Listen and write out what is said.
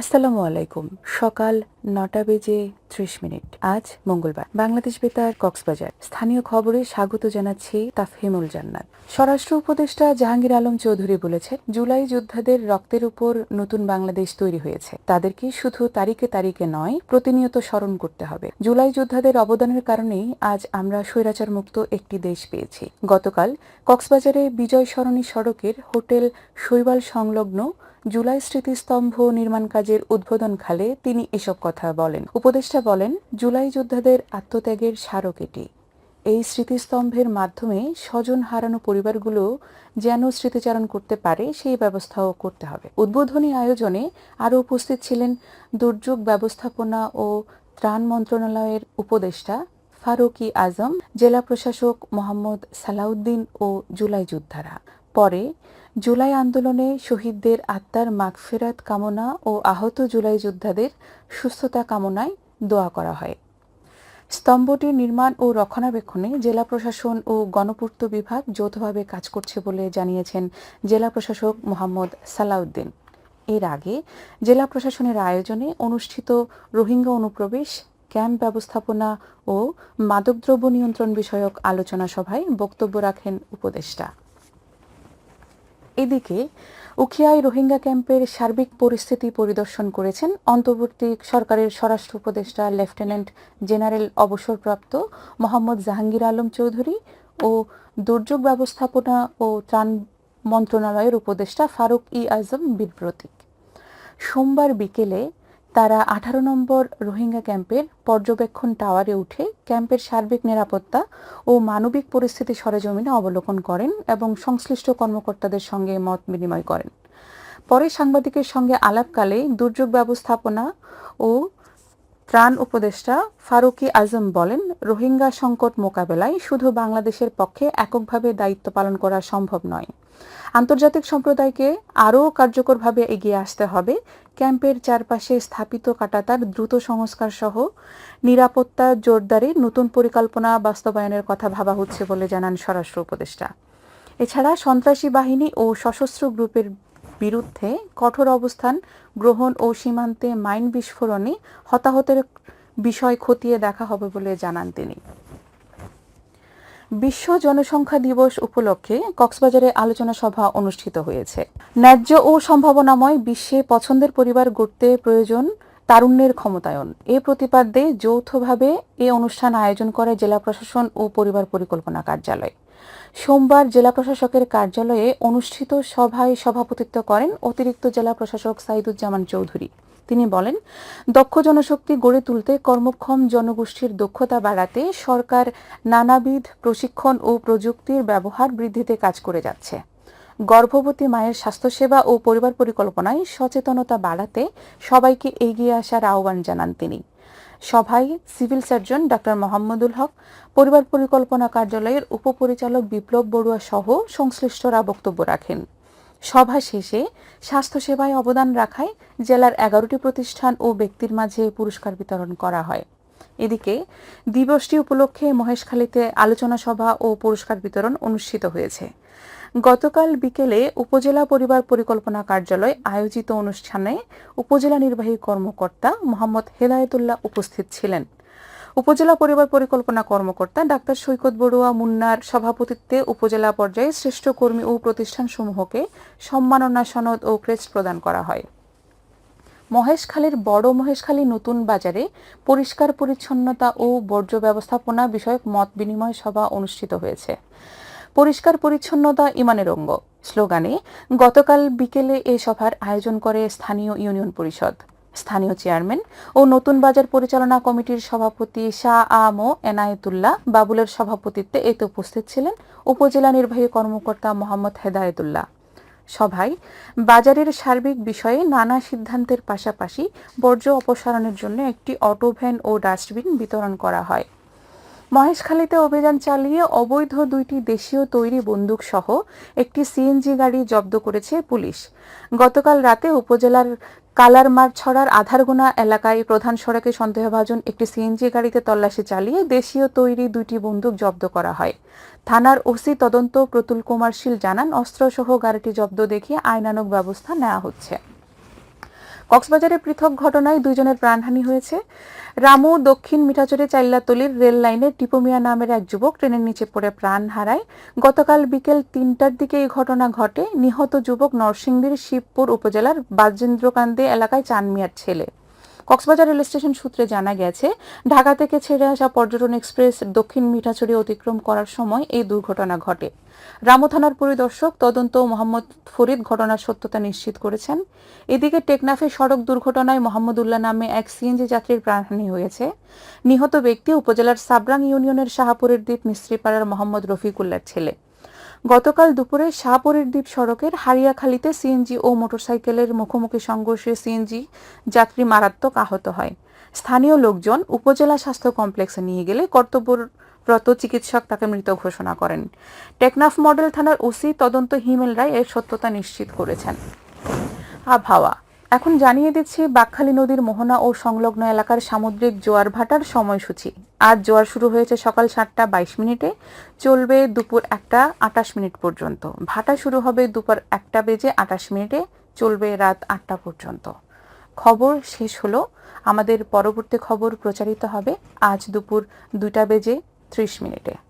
আসসালামু আলাইকুম। সকাল নটা বেজে ত্রিশ মিনিট। আজ মঙ্গলবার। বাংলাদেশ বেতার, কক্সবাজার। স্থানীয় খবরে স্বাগত জানাচ্ছি তাফহিমুল জান্নাত। স্বরাষ্ট্র উপদেষ্টা জাহাঙ্গীর আলম চৌধুরী বলেছেন, জুলাই যোদ্ধাদের রক্তের উপর নতুন বাংলাদেশ তৈরি হয়েছে। তাদেরকে শুধু তারিখে তারিখে নয়, প্রতিনিয়ত স্মরণ করতে হবে। জুলাই যোদ্ধাদের অবদানের কারণেই আজ আমরা স্বৈরাচার মুক্ত একটি দেশ পেয়েছি। গতকাল কক্সবাজারে বিজয় সরণী সড়কের হোটেল শৈবাল সংলগ্ন জুলাই স্মৃতিস্তম্ভ নির্মাণ কাজের উদ্বোধনকালে তিনি এসব কথা বলেন। উপদেষ্টা বলেন, জুলাই যোদ্ধাদের আত্মত্যাগের স্মারক এটি। এই স্মৃতিস্তম্ভের মাধ্যমে স্বজন হারানো পরিবারগুলো যেন স্মৃতিচারণ করতে পারে, সেই ব্যবস্থাও করতে হবে। উদ্বোধনী আয়োজনে আরও উপস্থিত ছিলেন দুর্যোগ ব্যবস্থাপনা ও ত্রাণ মন্ত্রণালয়ের উপদেষ্টা ফারুকি আজম, জেলা প্রশাসক মোহাম্মদ সালাউদ্দিন ও জুলাই যোদ্ধারা। পরে জুলাই আন্দোলনে শহীদদের আত্মার মাগফেরাত কামনা ও আহত জুলাই যোদ্ধাদের সুস্থতা কামনায় দোয়া করা হয়। স্তম্ভটির নির্মাণ ও রক্ষণাবেক্ষণে জেলা প্রশাসন ও গণপূর্ত বিভাগ যৌথভাবে কাজ করছে বলে জানিয়েছেন জেলা প্রশাসক মোহাম্মদ সালাউদ্দিন। এর আগে জেলা প্রশাসনের আয়োজনে অনুষ্ঠিত রোহিঙ্গা অনুপ্রবেশ, ক্যাম্প ব্যবস্থাপনা ও মাদকদ্রব্য নিয়ন্ত্রণ বিষয়ক আলোচনা সভায় বক্তব্য রাখেন উপদেষ্টা। এদিকে, উখিয়ায় রোহিঙ্গা ক্যাম্পের সার্বিক পরিস্থিতি পরিদর্শন করেছেন অন্তর্বর্তী সরকারের স্বরাষ্ট্র উপদেষ্টা লেফটেন্যান্ট জেনারেল অবসরপ্রাপ্ত মোহাম্মদ জাহাঙ্গীর আলম চৌধুরী ও দুর্যোগ ব্যবস্থাপনা ও ত্রাণ মন্ত্রণালয়ের উপদেষ্টা ফারুক ই আজম বীরপ্রতীক সোমবার বিকেলে তারা আঠারো নম্বর রোহিঙ্গা ক্যাম্পের পর্যবেক্ষণ টাওয়ারে উঠে ক্যাম্পের সার্বিক নিরাপত্তা ও মানবিক পরিস্থিতি সরেজমিনে অবলোকন করেন এবং সংশ্লিষ্ট কর্মকর্তাদের সঙ্গে মত বিনিময় করেন। পরে সাংবাদিকের সঙ্গে আলাপকালে দুর্যোগ ব্যবস্থাপনা ও ত্রাণ উপদেষ্টা ফারুকি আজম বলেন, রোহিঙ্গা সংকট মোকাবেলায় শুধু বাংলাদেশের পক্ষে এককভাবে দায়িত্ব পালন করা সম্ভব নয়। আন্তর্জাতিক সম্প্রদায়কে আরও কার্যকরভাবে এগিয়ে আসতে হবে। ক্যাম্পের চারপাশে স্থাপিত কাটাতার দ্রুত সংস্কার সহ নিরাপত্তা জোরদারে নতুন পরিকল্পনা বাস্তবায়নের কথা ভাবা হচ্ছে বলে জানান স্বরাষ্ট্র উপদেষ্টা। এছাড়া সন্ত্রাসী বাহিনী ও সশস্ত্র গ্রুপের বিরুদ্ধে কঠোর অবস্থান গ্রহণ ও সীমান্তে মাইন বিস্ফোরণে হতাহতের বিষয় খতিয়ে দেখা হবে বলে জানান তিনি। বিশ্ব জনসংখ্যা দিবস উপলক্ষে কক্সবাজারে আলোচনা সভা অনুষ্ঠিত হয়েছে। ন্যায্য ও সম্ভাবনাময় বিশ্বে পছন্দের পরিবার গড়তে প্রয়োজন তারুণ্যের ক্ষমতায়ন। এ প্রতিপাদ্যে যৌথভাবে এ অনুষ্ঠান আয়োজন করে জেলা প্রশাসন ও পরিবার পরিকল্পনা কার্যালয়। সোমবার জেলা প্রশাসকের কার্যালয়ে অনুষ্ঠিত সভায় সভাপতিত্ব করেন অতিরিক্ত জেলা প্রশাসক সাইদুজ্জামান চৌধুরী। তিনি বলেন, দক্ষ জনশক্তি গড়ে তুলতে কর্মক্ষম জনগোষ্ঠীর দক্ষতা বাড়াতে সরকার নানাবিধ প্রশিক্ষণ ও প্রযুক্তির ব্যবহার বৃদ্ধিতে কাজ করে যাচ্ছে। গর্ভবতী মায়ের স্বাস্থ্যসেবা ও পরিবার পরিকল্পনায় সচেতনতা বাড়াতে সবাইকে এগিয়ে আসার আহ্বান জানান তিনি। সভায় civil surgeon doctor Mohammadul Haque, পরিবার পরিকল্পনা কার্যালয়ের উপপরিচালক বিপ্লব বড়ুয়া সহ সংশ্লিষ্টরা বক্তব্য রাখেন। সভা শেষে স্বাস্থ্যসেবায় অবদান রাখায় জেলার এগারোটি প্রতিষ্ঠান ও ব্যক্তির মাঝে পুরস্কার বিতরণ করা হয়। এদিকে দিবসটি উপলক্ষে মহেশখালীতে আলোচনা সভা ও পুরস্কার বিতরণ অনুষ্ঠিত হয়েছে। গতকাল বিকেলে উপজেলা পরিবার পরিকল্পনা কার্যালয় আয়োজিত অনুষ্ঠানে উপজেলা নির্বাহী কর্মকর্তা মোহাম্মদ হেদায়তুল্লাহ উপস্থিত ছিলেন। উপজেলা পরিবার পরিকল্পনা কর্মকর্তা ডাক্তার সৈকত বড়ুয়া মুন্নার সভাপতিত্বে উপজেলা পর্যায়ে শ্রেষ্ঠ কর্মী ও প্রতিষ্ঠানসমূহকে সম্মাননা সনদ ও ক্রেস্ট প্রদান করা হয়। মহেশখালীর বড় মহেশখালী নতুন বাজারে পরিষ্কার পরিচ্ছন্নতা ও বর্জ্য ব্যবস্থাপনা বিষয়ক মত বিনিময় সভা অনুষ্ঠিত হয়েছে। পরিষ্কার পরিচ্ছন্নতা ইমানের অঙ্গ। স্লোগানে, গতকাল বিকেলে এ সভার আয়োজন করে স্থানীয় ইউনিয়ন পরিষদ। স্থানীয় চেয়ারম্যান ও নতুন বাজার পরিচালনা কমিটির সভাপতি শাহ আম ও এনায়েতুল্লাহ বাবুলের সভাপতিত্বে এতে উপস্থিত ছিলেন উপজেলা নির্বাহী কর্মকর্তা মোহাম্মদ হেদায়েতুল্লাহ। সভায় বাজারের সার্বিক বিষয়ে নানা সিদ্ধান্তের পাশাপাশি বর্জ্য অপসারণের জন্য একটি অটো ভ্যান ও ডাস্টবিন বিতরণ করা হয়। মহেশখালীতে অভিযান চালিয়ে অবৈধ দুইটি দেশীয় তৈরি বন্দুক সহ একটি সিএনজি গাড়ি জব্দ করেছে পুলিশ। গতকাল রাতে উপজেলার কালারমার ছড়ার আধারগোনা এলাকায় প্রধান সড়কে সন্দেহভাজন একটি সিএনজি গাড়িতে তল্লাশি চালিয়ে দেশীয় তৈরি দুইটি বন্দুক জব্দ করা হয়। থানার ওসি তদন্ত প্রতুল কুমার শীল জানান, অস্ত্রসহ গাড়িটি জব্দ দেখিয়ে আইনানুগ ব্যবস্থা নেওয়া হচ্ছে। কক্সবাজারে পৃথক ঘটনায় দুইজনের প্রাণহানি হয়েছে। রামু দক্ষিণ মিঠাচরে চাইল্লাতলির রেল লাইনে টিপোমিয়া নামের এক যুবক ট্রেনের নিচে পড়ে প্রাণ হারায়। গতকাল বিকেল তিনটার দিকে এই ঘটনা ঘটে। নিহত যুবক নরসিংদীর শিবপুর উপজেলার বাজেন্দ্রকান্দি এলাকায় চানমিয়ার ছেলে। কক্সবাজার রেল স্টেশন সূত্রে জানা গেছে, ঢাকা থেকে ছেড়ে আসা পর্যটন এক্সপ্রেস দক্ষিণ মিঠাচড়ি অতিক্রম করার সময় এই দুর্ঘটনা ঘটে। রামু থানার পরিদর্শক তদন্ত মোহাম্মদ ফরিদ ঘটনার সত্যতা নিশ্চিত করেছেন। এদিকে টেকনাফে সড়ক দুর্ঘটনায় মোহাম্মদুল্লাহ নামে এক সিএনজি যাত্রীর প্রাণহানি হয়েছে। নিহত ব্যক্তি উপজেলার সাবরাং ইউনিয়নের শাহাপুরের দ্বীপ মিস্ত্রিপাড়ার মোহাম্মদ রফিকুল্লার ছেলে। গতকাল দুপুরে শাহপুরের দ্বীপ সড়কের হারিয়াখালীতে সিএনজি ও মোটরসাইকেলের মুখোমুখি সংঘর্ষে সিএনজি যাত্রী মারাত্মক আহত হয়। স্থানীয় লোকজন উপজেলা স্বাস্থ্য কমপ্লেক্সে নিয়ে গেলে কর্তব্যরত চিকিৎসক তাকে মৃত ঘোষণা করেন। টেকনাফ মডেল থানার ওসি তদন্ত হিমেল রায় এর সত্যতা নিশ্চিত করেছেন। আবহাওয়া এখন জানিয়ে দিচ্ছি, বাকখালী নদীর মোহনা ও সংলগ্ন এলাকার সামুদ্রিক জোয়ার ভাটার সময়সূচি। আজ জোয়ার শুরু হয়েছে সকাল সাতটা বাইশ মিনিটে, চলবে দুপুর একটা আটাশ মিনিট পর্যন্ত। ভাটা শুরু হবে দুপুর একটা বেজে আটাশ মিনিটে, চলবে রাত আটটা পর্যন্ত। খবর শেষ হলো। আমাদের পরবর্তী খবর প্রচারিত হবে আজ দুপুর দুইটা বেজে ত্রিশ মিনিটে।